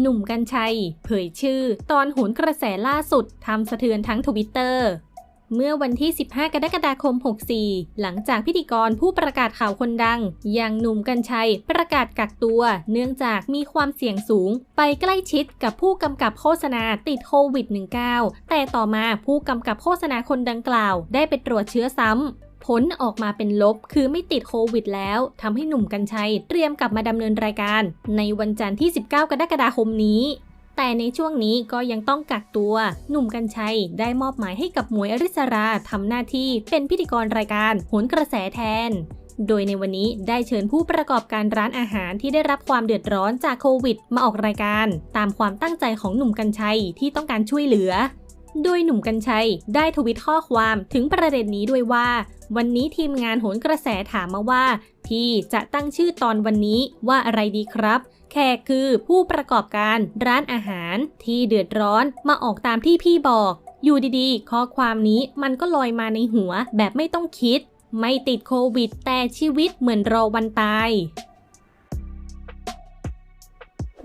หนุ่มกัญชัย เผยชื่อ ตอนโหนกระแสล่าสุดทำสะเทือนทั้งทวิตเตอร์เมื่อวันที่ 15 กรกฎาคม 64 หลังจากพิธีกรผู้ประกาศข่าวคนดัง อย่างหนุ่มกัญชัยประกาศกักตัว เนื่องจากมีความเสี่ยงสูง ไปใกล้ชิดกับผู้กำกับโฆษณาติดโควิด -19 แต่ต่อมาผู้กำกับโฆษณาคนดังกล่าว ได้ไปตรวจเชื้อซ้ำ ผลออกมาเป็นลบ คือไม่ติดโควิดแล้วทำให้หนุ่มกัญชัย เตรียมกลับมาดำเนินรายการ ในวันจันทร์ที่ 19 กรกฎาคมนี้แต่ในช่วงนี้ก็ยังต้องกักตัว หนุ่มกัญชัยได้มอบหมายให้กับหมวยอริสราทำหน้าที่เป็นพิธีกรรายการโหนกระแสแทน โดยในวันนี้ได้เชิญผู้ประกอบการร้านอาหารที่ได้รับความเดือดร้อนจากโควิด มาออกรายการ ตามความตั้งใจของหนุ่มกัญชัยที่ต้องการช่วยเหลือ โดยหนุ่มกัญชัยได้ทวิตข้อความถึงประเด็นนี้ด้วยว่า วันนี้ทีมงานโหนกระแสถามมาว่า พี่จะตั้งชื่อตอนวันนี้ว่าอะไรดีครับ แขกคือผู้ประกอบการร้านอาหารที่เดือดร้อนมาออกตามที่พี่บอก อยู่ดีๆ ข้อความนี้มันก็ลอยมาในหัวแบบไม่ต้องคิด ไม่ติดโควิด แต่ชีวิตเหมือนรอวันตาย